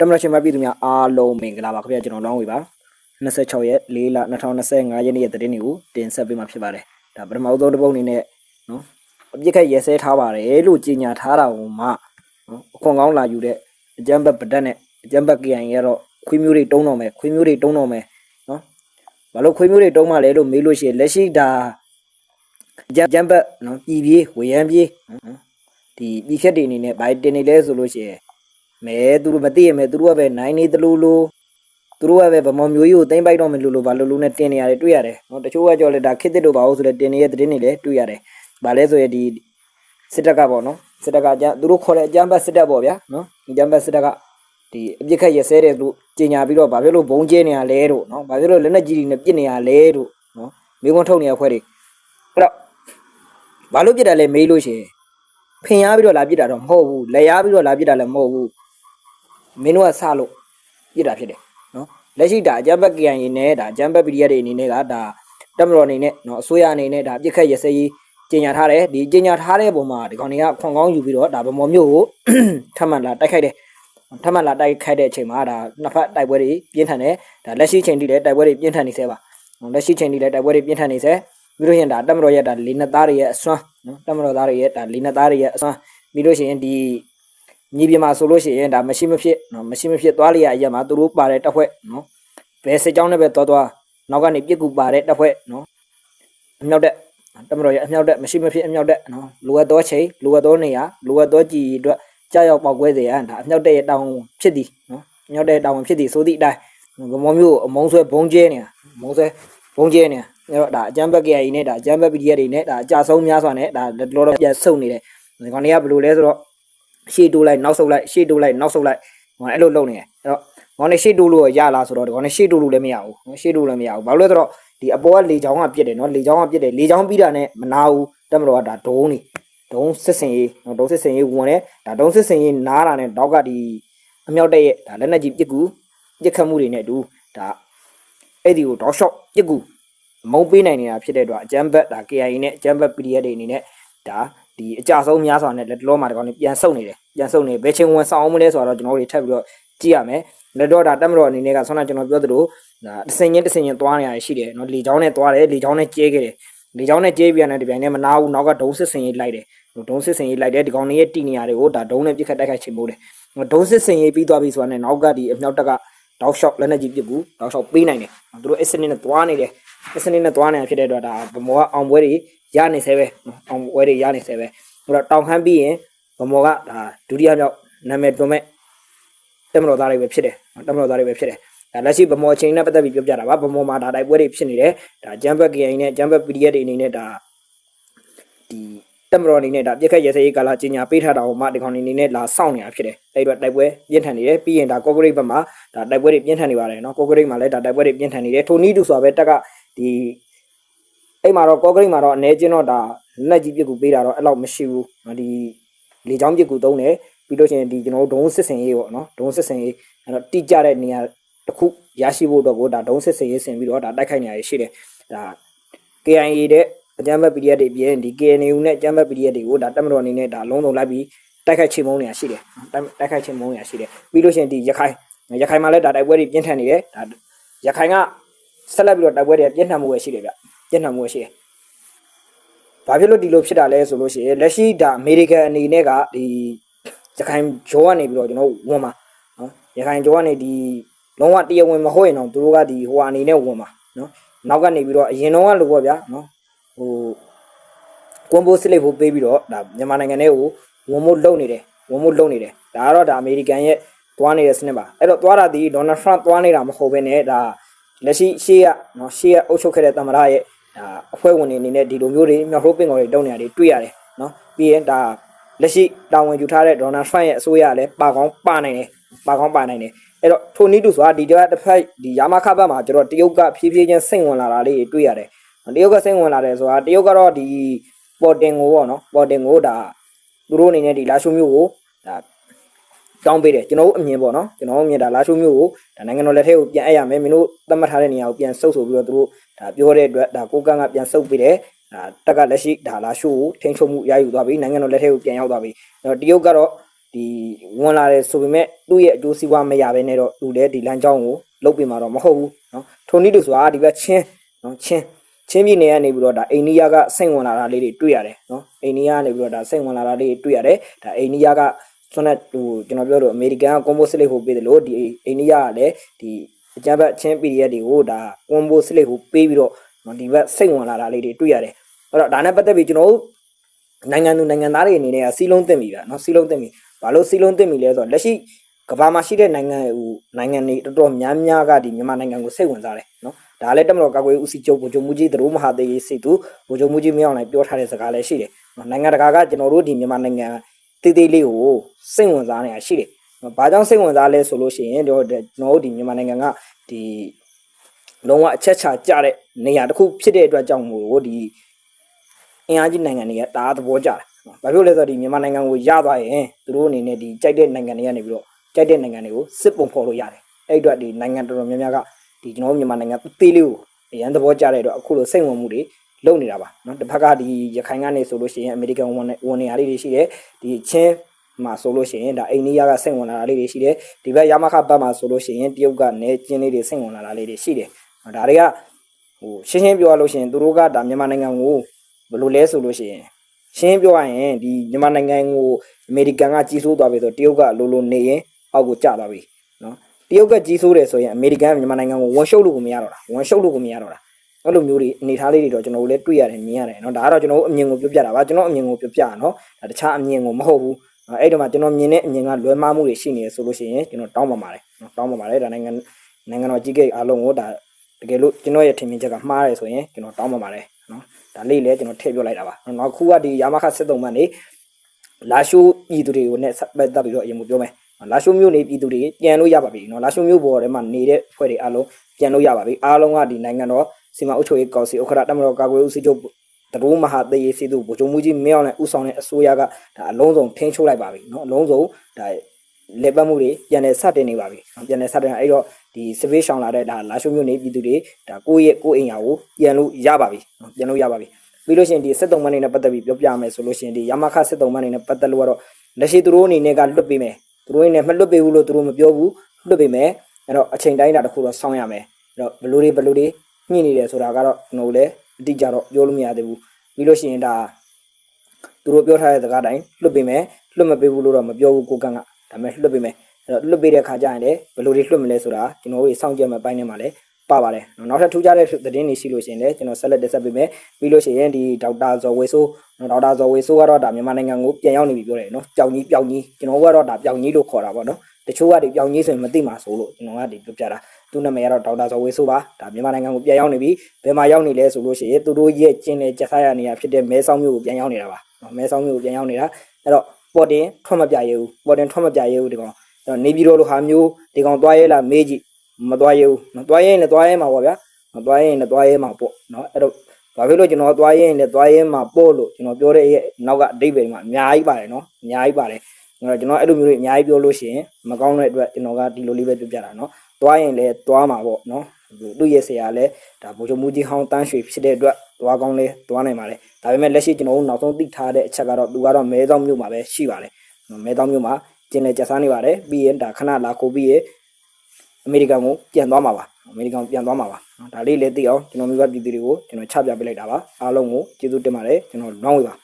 တမရရှင်မပြည်သူများအားလုံးမင်္ဂလာပါခင်ဗျာကျွန်တော်လောင်းဝေပါ26ရက်4လ2025ရက်နေ့ရဲ့သတင်းတွေကိုတင်ဆက်ပေးမှာဖြစ်ပါတယ်ဒါပထမဆုံးတစ်ပုတ်အနေနဲ့နော်အပြစ်ခတ်ရဲစဲထားပါတယ်လို့ကြေညာထားတာဟိုမှနော်အခွန်ကောင်းလာယူတဲ့အကြမ်းဘက်ပဒတ်နဲ့အကြမ်းဘက် KIA ရဲ့တော့ခွေးမျိုးတွေတုံးတော့မယ်ခွေးမျိုးတွေတုံးတော့မယ်နော်ဘာလို့ခွေးမျိုးတွေတုံးမှလဲလို့မေးလို့ရှိရင်လက်ရှိဒါအကြမ်းကြမ်းဘက်နော်ပြည်ပြေးဝေရန်ပြေးနော်ဒီပြည်ဖြတ်တွေအနေနဲ့ဘိုင်တင်နေလဲဆိုလို့ရှိရင် မဲသူတို့မသိရမဲသူတို့ကပဲနိုင်နေတလူလူသူတို့ကပဲဗမော်မျိုးကြီးကိုသိမ့်ပိုက်တော့မလို့လို့ဘာလို့လို့နဲ့တင်နေရတယ်တွေ့ရတယ်နော်တချို့ကကြော်လဲဒါခစ်တစ်တို့ပါအောင်ဆိုလဲတင်နေတဲ့သတင်းတွေလည်းတွေ့ရတယ်ဗာလဲဆိုရဒီစစ်တပ်ကပေါ့နော်စစ်တပ်ကအကြမ်းသူတို့ခေါ်တဲ့အကြမ်းဖက်စစ်တပ်ပေါ့ဗျာနော်အကြမ်းဖက်စစ်တပ်ကဒီအပြစ်ခတ်ရဆဲတဲ့သူကြီးညာပြီးတော့ဘာဖြစ်လို့ဘုံကျဲနေရလဲတို့နော်ဘာဖြစ်လို့လက်နက်ကြီးတွေနဲ့ပစ်နေရလဲတို့နော်မိကုန်းထုတ်နေရခွဲတွေအဲ့တော့ဘာလို့ပစ်တယ်လဲမေးလို့ရှိရင်ဖင်ရပြီးတော့လာပစ်တာတော့မဟုတ်ဘူးလက်ရပြီးတော့လာပစ်တာလည်းမဟုတ်ဘူး မင်းတို့ကစလို့ပြစ်တာဖြစ်တယ်နော်လက်ရှိဒါအကြမ်းဘက် KIA နဲ့ဒါအကြမ်းဘက် PDF တွေအနေနဲ့ကဒါတက်မတော်အနေနဲ့နော်အစိုးရအနေနဲ့ဒါပြစ်ခတ်ရစရေးကြေညာထားတယ်ဒီကြေညာထားတဲ့ပုံမှာဒီကောင်တွေကခွန်ကောင်းယူပြီးတော့ဒါဗမော်မျိုးကိုထပ်မံလာတိုက်ခိုက်တယ်ထပ်မံလာတိုက်ခိုက်တဲ့အချိန်မှာဒါနှစ်ဖက်တိုက်ပွဲတွေပြင်းထန်တယ်ဒါလက်ရှိချိန်ထိလည်းတိုက်ပွဲတွေပြင်းထန်နေသေးပါလက်ရှိချိန်ထိလည်းတိုက်ပွဲတွေပြင်းထန်နေသေးပြီးလို့ရှိရင်ဒါတက်မတော်ရဲ့ဒါလေးနှစ်သားတွေရဲ့အစွမ်းနော်တက်မတော်သားတွေရဲ့ဒါလေးနှစ်သားတွေရဲ့အစွမ်းပြီးလို့ရှိရင်ဒီ ညီပြမှာဆိုလို့ရှိရင်ဒါမရှိမဖြစ်နော်မရှိမဖြစ်သွားလျက်အရက်မှာသူတို့ပါတဲ့တက်ဖွဲ့နော်ဘယ်စစ်ကြောင်းနဲ့ပဲသွားသွားနောက်ကနေပြစ်ကူပါတဲ့တက်ဖွဲ့နော်အမြောက်တက်တမတော်ရဲ့အမြောက်တက်မရှိမဖြစ်အမြောက်တက်နော်လိုအပ်သောချိန်လိုအပ်သောနေရာလိုအပ်သောကြည်အတွက်ကြောက်ရောက်ပေါက်ကွဲစေရန်ဒါအမြောက်တက်ရဲ့တောင်းဖြစ်သည်နော်အမြောက်တက်တောင်းဖြစ်သည်ဆိုသည့်အတိုင်းဗမောမျိုးအမုံဆွဲဘုံကျဲနေတာမုံဆွဲဘုံကျဲနေတာအဲ့တော့ဒါအကြမ်းဘက် KI နဲ့ဒါအကြမ်းဘက် PDF တွေနဲ့ဒါအကြဆုံးများစွာနဲ့ဒါတော်တော်ပြန်ဆုတ်နေတယ်ဒီကောင်တွေကဘယ်လိုလဲဆိုတော့ ရှေ့တိုးလိုက်နောက်ဆုတ်လိုက်ရှေ့တိုးလိုက်နောက်ဆုတ်လိုက်ဟိုအဲ့လိုလုပ်နေတယ်အဲ့တော့ခေါင်းနဲ့ရှေ့တိုးလို့ရလားဆိုတော့ဒီခေါင်းနဲ့ရှေ့တိုးလို့လည်းမရဘူးနော်ရှေ့တိုးလည်းမရဘူးဘာလို့လဲဆိုတော့ဒီအပေါ်ကလေချောင်းကပြစ်တယ်နော်လေချောင်းကပြစ်တယ်လေချောင်းပြီးတာနဲ့မနာဘူးတက်မလို့ကဒါဒုံးနေဒုံးစစ်စင်ရေးနော်ဒုံးစစ်စင်ရေးဝင်တယ်ဒါဒုံးစစ်စင်ရေးနားတာနဲ့တော့ကဒီအမြောက်တက်ရဲ့ဒါလက်နက်ကြီးပြစ်ကူပြစ်ခတ်မှုတွေနဲ့အတူဒါအဲ့ဒီကိုတော့ shot ပြစ်ကူမုံပေးနိုင်နေတာဖြစ်တဲ့အတွက်အကြမ်းဘက်ဒါ KIA နဲ့အကြမ်းဘက် PDF တွေအနေနဲ့ဒါ ဒီအကြဆုံးများစွာနဲ့လက်တလောမှာဒီကောင်တွေပြန်ဆုတ်နေတယ်ပြန်ဆုတ်နေဘယ်ချိန်ဝင်ဆောင်အောင်မလဲဆိုတော့ကျွန်တော်တို့ထပ်ပြီးတော့ကြည့်ရမယ်လက်တော့ဒါတက်မတော်အနေနဲ့ကဆွမ်းနာကျွန်တော်ပြောသလိုဒါတစင်ချင်းတစင်ချင်းသွားနေရတယ်ရှိတယ်နော်လေချောင်းနဲ့သွားတယ်လေချောင်းနဲ့ကျဲခဲ့တယ်လေချောင်းနဲ့ကျဲပြန်တဲ့ဒီပိုင်းနဲ့မနာဘူးနောက်ကဒုံးစစ်စင်ရေးလိုက်တယ်ဒုံးစစ်စင်ရေးလိုက်တယ်ဒီကောင်တွေရဲ့တီနေရာတွေကိုဒါဒုံးနဲ့ပြစ်ခတ်တိုက်ခိုက်ချင်မို့တယ်ဒုံးစစ်စင်ရေးပြီးသွားပြီဆိုတာနဲ့နောက်ကဒီအမြောက်တက်ကတောက်လျှောက်လက်နဲ့ကြီးပြစ်ဘူးတောက်လျှောက်ပေးနိုင်တယ်သူတို့အစ်စနစ်နဲ့သွားနေတယ် အစ်စနစ်နဲ့သွားနေတာဖြစ်တဲ့အတွက်ဒါဗမောကအောင်ပွဲတွေရနေဆဲပဲအောင်ပွဲတွေရနေဆဲပဲဟိုတော့တောင်ခမ်းပြီးရင်ဗမောကဒါဒုတိယမြောက်နာမည်တွင်မဲ့တက်မတော်သားတွေပဲဖြစ်တယ်တက်မတော်သားတွေပဲဖြစ်တယ်ဒါလက်ရှိဗမောချင်းနဲ့ပတ်သက်ပြီးပြောပြတာပါဗမောမှာဒါတိုက်ပွဲတွေဖြစ်နေတယ်ဒါဂျမ်ဘက် KI နဲ့ဂျမ်ဘက် PDF တွေအနေနဲ့ဒါဒီတက်မတော်အနေနဲ့ဒါပြက်ခတ်ရဲစရေးကာလာကြီးညာပေးထားတာဟိုမှဒီကောင်အနေနဲ့လာစောင့်နေတာဖြစ်တယ်အဲ့တော့တိုက်ပွဲပြင်းထန်နေတယ်ပြီးရင်ဒါကော့ဂရိတ်ဘက်မှာဒါတိုက်ပွဲတွေပြင်းထန်နေပါတယ်နော်ကော့ဂရိတ်မှာလည်းဒါတိုက်ပွဲတွေပြင်းထန်နေတယ်ထိုနည်းတူဆိုပဲတက်က ဒီအဲ့မှာတော့ကော့ဂရိတ်မှာတော့အနေချင်းတော့ဒါလက်ကြီးပြစ်ကူပေးတာတော့အဲ့လောက်မရှိဘူးဒီလေချောင်းပြစ်ကူသုံးတယ်ပြီးလို့ရှိရင်ဒီကျွန်တော်တို့ဒုံးစစ်စင်ရေးပေါ့နော်ဒုံးစစ်စင်ရေးအဲ့တော့တိကျတဲ့နေရာတစ်ခုရရှိဖို့တော့ကိုဒါဒုံးစစ်စင်ရေးဆင်ပြီးတော့ဒါတိုက်ခိုက်နေရရှိတယ်ဒါ KIA တဲ့အကြမ်းဖက် PDF တွေပြင်ဒီ KNU နဲ့အကြမ်းဖက် PDF တွေကိုဒါတက်မတော်အနေနဲ့ဒါလုံးစုံလိုက်ပြီးတိုက်ခိုက်ချေမှုန်းနေရရှိတယ်တိုက်ခိုက်ချေမှုန်းနေရရှိတယ်ပြီးလို့ရှိရင်ဒီရခိုင်ရခိုင်မှာလည်းဒါတိုက်ပွဲတွေပြင်းထန်နေတယ်ဒါရခိုင်က ဆက်လက်ပြီးတော့တိုက်ပွဲတွေပြင်းထန်မှုပဲရှိတယ်ဗျပြင်းထန်မှုပဲရှိတယ်ဘာဖြစ်လို့ဒီလိုဖြစ်တာလဲဆိုလို့ရှိရင်လက်ရှိဒါအမေရိကန်အနေနဲ့ကဒီရခိုင်ဂျောကနေပြီးတော့ကျွန်တော်ဝင်မှာနော်ရခိုင်ဂျောကနေဒီလုံးဝတရားဝင်မဟုတ်ရင်တော့သူတို့ကဒီဟိုအနေနဲ့ဝင်မှာနော်နောက်ကနေပြီးတော့အရင်တော့ကလို့ပေါ့ဗျာနော်ဟိုကွန်ဘိုစစ်လိပ်ဖို့ပေးပြီးတော့ဒါမြန်မာနိုင်ငံထဲကိုဝန်မို့လုံနေတယ်ဝန်မို့လုံနေတယ်ဒါကတော့ဒါအမေရိကန်ရဲ့သွားနေတဲ့စနစ်ပါအဲ့တော့သွားတာဒီဒေါ်နယ်ထရန့်သွားနေတာမဟုတ်ဘဲနဲ့ဒါ လက်ရှိရှေ့ကနော်ရှေ့ကအုပ်ချုပ်ခဲ့တဲ့သမ္မတရဲ့ဒါအဖွဲ့ဝင်တွေအနေနဲ့ဒီလိုမျိုးတွေမြောက်ထိုးပင်ကော်တွေတုံးနေတာတွေတွေ့ရတယ်နော်ပြီးရင်ဒါလက်ရှိတာဝန်ယူထားတဲ့ဒေါ်နယ်ထရန့်ရဲ့အစိုးရလည်းပါကောင်းပါနိုင်တယ်ပါကောင်းပါနိုင်တယ်အဲ့တော့ထိုနည်းတူဆိုတာဒီတစ်ဖက်ဒီယာမခဘက်မှာကျွန်တော်တရုတ်ကဖြည်းဖြည်းချင်းစိတ်ဝင်လာတာလေးတွေ့ရတယ်တရုတ်ကစိတ်ဝင်လာတယ်ဆိုတာတရုတ်ကတော့ဒီပေါ်တင်ကိုပေါ့နော်ပေါ်တင်ကိုဒါသူတို့အနေနဲ့ဒီလာရှုမျိုးကိုဒါ တောင်းပေးတယ်ကျွန်တော်တို့အမြင်ပေါ့နော်ကျွန်တော်တို့အမြင်ဒါလာရှုမျိုးကိုဒါနိုင်ငံတော်လက်ထက်ကိုပြန်အပ်ရမယ်မင်းတို့သတ်မှတ်ထားတဲ့နေရာကိုပြန်ဆုပ်ဆိုပြီးတော့သူတို့ဒါပြောတဲ့အတွက်ဒါကိုကန့်ကပြန်ဆုပ်ပေးတယ်ဒါတက်ကလက်ရှိဒါလာရှုကိုထိန်းချုပ်မှုရယူသွားပြီနိုင်ငံတော်လက်ထက်ကိုပြန်ရောက်သွားပြီအဲ့တော့တရုတ်ကတော့ဒီဝင်လာတယ်ဆိုပေမဲ့သူ့ရဲ့အကျိုးစီးပွားမရဘဲနဲ့တော့သူလည်းဒီလမ်းကြောင်းကိုလုတ်ပြမှာတော့မဟုတ်ဘူးနော်ထိုနည်းတူဆိုတာဒီဘက်ချင်းနော်ချင်းချင်းပြည်နယ်ကနေပြီးတော့ဒါအိန္ဒိယကစိတ်ဝင်လာတာလေးတွေတွေ့ရတယ်နော်အိန္ဒိယကနေပြီးတော့ဒါစိတ်ဝင်လာတာလေးတွေတွေ့ရတယ်ဒါအိန္ဒိယက ဆွမ်းတဲ့ဟိုကျွန်တော်ပြောလို့အမေရိကန်ကကွန်ဘိုစလစ်ကိုပေးတယ်လို့ဒီအိန္ဒိယကလည်းဒီအကြမ်းဖက်ချင်း PDF တွေကိုဒါကွန်ဘိုစလစ်ကိုပေးပြီးတော့နော်ဒီဘက်စိတ်ဝင်လာတာလေးတွေတွေ့ရတယ်အဲ့တော့ဒါနဲ့ပတ်သက်ပြီးကျွန်တော်တို့နိုင်ငံသူနိုင်ငံသားတွေအနေနဲ့ကစီလုံးတင်ပြီဗျာနော်စီလုံးတင်ပြီဘာလို့စီလုံးတင်ပြီလဲဆိုတော့လက်ရှိကမ္ဘာမှာရှိတဲ့နိုင်ငံဟိုနိုင်ငံတွေတော်တော်များများကဒီမြန်မာနိုင်ငံကိုစိတ်ဝင်စားတယ်နော်ဒါလည်းတက်မတော်ကာကွယ်ဦးစီးချုပ်ဗိုလ်ချုပ်မူကြီးသူတို့မဟာသေးရေးစိတ်သူဗိုလ်ချုပ်မူကြီးမင်းအောင်လှိုင်ပြောထားတဲ့စကားလည်းရှိတယ်နော်နိုင်ငံတကာကကျွန်တော်တို့ဒီမြန်မာနိုင်ငံ တေးသေးလေးကိုစိတ်ဝင်စားနေတာရှိတယ်နော်ဘာကြောင့်စိတ်ဝင်စားလဲဆိုလို့ရှိရင်တော့ကျွန်တော်တို့ဒီမြန်မာနိုင်ငံကဒီလုံးဝအချက်ချာကြတဲ့နေရာတစ်ခုဖြစ်တဲ့အတွက်ကြောင့်မို့လို့ဒီအင်အားကြီးနိုင်ငံတွေကဒါသဘောကျတယ်။ဘာဖြစ်လို့လဲဆိုတော့ဒီမြန်မာနိုင်ငံကိုရသွားရင်သူတို့အနေနဲ့ဒီကြိုက်တဲ့နိုင်ငံတွေကနေပြီးတော့ကြိုက်တဲ့နိုင်ငံတွေကိုစစ်ပုံဖော်လို့ရတယ်။အဲ့အတွက်ဒီနိုင်ငံတော်တော်များများကဒီကျွန်တော်တို့မြန်မာနိုင်ငံသေးလေးကိုအရန်သဘောကျတဲ့အတွက်အခုလိုစိတ်ဝင်မှုတွေ လုပ်နေတာပါနော်။တစ်ဖက်ကဒီရခိုင်ကနေဆိုလို့ရှိရင်အမေရိကန်ဝန်ဝန်နေရာလေးတွေရှိတယ်။ဒီချင်းမှာဆိုလို့ရှိရင်ဒါအိန္ဒိယကစိတ်ဝင်လာတာလေးတွေရှိတယ်။ဒီဘက်ယာမခဘတ်မှာဆိုလို့ရှိရင်တရုတ်ကနေကျင်းလေးတွေစိတ်ဝင်လာတာလေးတွေရှိတယ်။ဒါတွေကဟိုရှင်းရှင်းပြောရလို့ရှိရင်သူတို့ကဒါမြန်မာနိုင်ငံကိုဘယ်လိုလဲဆိုလို့ရှိရင်ရှင်းပြောရရင်ဒီမြန်မာနိုင်ငံကိုအမေရိကန်ကကြီးစိုးသွားပြီဆိုတရုတ်ကလိုလိုနေရင်အောက်ကိုကျသွားပြီနော်တရုတ်ကကြီးစိုးတယ်ဆိုရင်အမေရိကန်ကမြန်မာနိုင်ငံကိုဝန်ရှုပ်လို့ကိုမရတော့တာဝန်ရှုပ်လို့ကိုမရတော့တာ အဲ့လိုမျိုးတွေအနေထားလေးတွေတော့ကျွန်တော်တို့လည်းတွေ့ရတယ်မြင်ရတယ်နော်ဒါကတော့ကျွန်တော်တို့အမြင်ကိုပြောပြတာပါကျွန်တော်အမြင်ကိုပြောပြတာနော်ဒါတခြားအမြင်ကိုမဟုတ်ဘူးအဲ့ဒီမှာကျွန်တော်မြင်တဲ့အမြင်ကလွဲမှားမှုတွေရှိနေရဆိုလို့ရှိရင်ကျွန်တော်တောင်းပန်ပါတယ်နော်တောင်းပန်ပါတယ်ဒါနိုင်ငံနိုင်ငံတော်ကြီးကိတ်အားလုံးကိုဒါတကယ်လို့ကျွန်တော်ရဲ့ထင်မြင်ချက်ကမှားတယ်ဆိုရင်ကျွန်တော်တောင်းပန်ပါတယ်နော် ဒါလေးလည်းကျွန်တော်ထည့်ပြောလိုက်တာပါနောက်ခုကဒီယာမခစစ်တုံးမနေလာရှိုးပြည်သူတွေကိုနဲ့ဆက်ပတ်သက်ပြီးတော့အရင်ကပြောမယ်လာရှိုးမျိုးနေပြည်သူတွေပြန်လို့ရပါပြီเนาะလာရှိုးမျိုးပေါ်ထဲမှာနေတဲ့ဖွဲ့တွေအားလုံးပြန်လို့ရပါပြီအားလုံးကဒီနိုင်ငံတော် စီမံအုပ်ချုပ်ရေးကောင်စီဥက္ကဋ္ဌတမတော်ကာကွယ်ဦးစီးချုပ်တရူးမဟာသေရေးစီသူဗိုလ်ချုပ်မှုကြီးမင်းအောင်နဲ့ဦးဆောင်တဲ့အစိုးရကဒါအလုံးစုံထိန်းချုပ်လိုက်ပါပြီเนาะအလုံးစုံဒါလေပတ်မှုတွေပြန်လည်စတင်နေပါပြီပြန်လည်စတင်အဲ့တော့ဒီစပေးရှောင်လာတဲ့ဒါလာရှိုးမျိုးနေပြည်သူတွေဒါကိုယ့်ရဲ့ကိုယ့်အိမ်ယာကိုပြန်လို့ရပါပြီပြန်လို့ရပါပြီ ပြီးလို့ရှိရင်ဒီစစ်တုံးမန်းနေနဲ့ပတ်သက်ပြီးပြောပြမယ်ဆိုလို့ရှိရင်ဒီယမခစစ်တုံးမန်းနေနဲ့ပတ်သက်လို့ကတော့လက်ရှိသူတို့အနေနဲ့ကလွတ်ပေးမယ်သူတို့အနေနဲ့မလွတ်ပေးဘူးလို့သူတို့မပြောဘူးလွတ်ပေးမယ်အဲ့တော့အချိန်တိုင်းတာတစ်ခုတော့စောင့်ရမယ်အဲ့တော့ဘလူတွေဘလူတွေ ညှိနေတယ်ဆိုတာကတော့ကျွန်တော်လည်းအတိအကျတော့ပြောလို့မရသေးဘူးပြီးလို့ရှိရင်ဒါသူတို့ပြောထားတဲ့စကားတိုင်းလွတ်ပေးမယ်လွတ်မပေးဘူးလို့တော့မပြောဘူးကိုကန့်ကဒါပေမဲ့လွတ်ပေးမယ်အဲ့တော့လွတ်ပေးတဲ့ခါကျရင်လည်းဘလူတွေလွတ်မလဲဆိုတာကျွန်တော်တို့စောင့်ကြည့်မှပိုင်းနေမှာလဲပါပါတယ်နောက်ထပ်ထူးခြားတဲ့သတင်းတွေရှိလို့ရှိရင်လည်းကျွန်တော်ဆက်လက်တင်ဆက်ပေးမယ်ပြီးလို့ရှိရင်ဒီဒေါက်တာဇော်ဝေဆိုးနော်ဒေါက်တာဇော်ဝေဆိုးကတော့ဒါမြန်မာနိုင်ငံကိုပြန်ရောက်နေပြီပြောတယ်နော်ပျောက်ကြီးပျောက်ကြီးကျွန်တော်ကတော့ဒါပျောက်ကြီးလို့ခေါ်တာပေါ့နော်တချို့ကဒီပျောက်ကြီးဆိုရင်မသိမှာဆိုလို့ကျွန်တော်ကဒီပြောပြတာ သူ့နာမည်ကတော့ဒေါက်တာဇော်ဝေဆိုးပါဒါမြန်မာနိုင်ငံကိုပြန်ရောက်နေပြီဘယ်မှာရောက်နေလဲဆိုလို့ရှိရင်သူတို့ရဲ့ကျင်းလေကြက်စားရနေရဖြစ်တဲ့မဲဆောက်မြို့ကိုပြန်ရောက်နေတာပါနော်မဲဆောက်မြို့ကိုပြန်ရောက်နေတာအဲ့တော့ပေါ်တင်ထွက်မပြရဘူးပေါ်တင်ထွက်မပြရဘူးဒီကောင်အဲ့တော့နေပြည်တော်လိုဟာမျိုးဒီကောင်သွားရဲလားမေးကြည့်မသွားရဲဘူးနော်သွားရဲရင်လည်းသွားရဲမှာပေါ့ဗျာမသွားရဲရင်လည်းသွားရဲမှာပေါ့နော်အဲ့တော့ဘာဖြစ်လို့ကျွန်တော်သွားရဲရင်လည်းသွားရဲမှာပေါ့လို့ကျွန်တော်ပြောတဲ့ရဲ့နောက်ကအတိတ်ပဲမှာအများကြီးပါတယ်နော်အများကြီးပါတယ်အဲ့တော့ကျွန်တော်အဲ့လိုမျိုးတွေအများကြီးပြောလို့ရှိရင်မကောင်းတဲ့အတွက်ကျွန်တော်ကဒီလိုလေးပဲပြောပြတာနော် သွားရင်လည်းသွားမှာပေါ့နော်သူ့ရဲ့ဆရာလည်းဒါဗိုလ်ချုပ်မူကြီးဟောင်းတန်းရွှေဖြစ်တဲ့အတွက်သွားကောင်းလဲသွားနိုင်ပါလေဒါပေမဲ့လက်ရှိကျွန်တော်တို့နောက်ဆုံးသိထားတဲ့အချက်ကတော့သူကတော့မဲသောမြို့မှာပဲရှိပါလေမဲသောမြို့မှာကျင်းလေကျဆန်းနေပါတယ်ပြီးရင်ဒါခဏလာခိုးပြီးရင်အမေရိကန်ကိုပြန်သွားမှာပါအမေရိကန်ပြန်သွားမှာပါဒါလေးလည်းသိအောင်ကျွန်တော်မျိုးပြည်သူတွေကိုကျွန်တော်ချပြပေးလိုက်တာပါအားလုံးကိုကျေးဇူးတင်ပါတယ်ကျွန်တော်နောင်းဝေပါ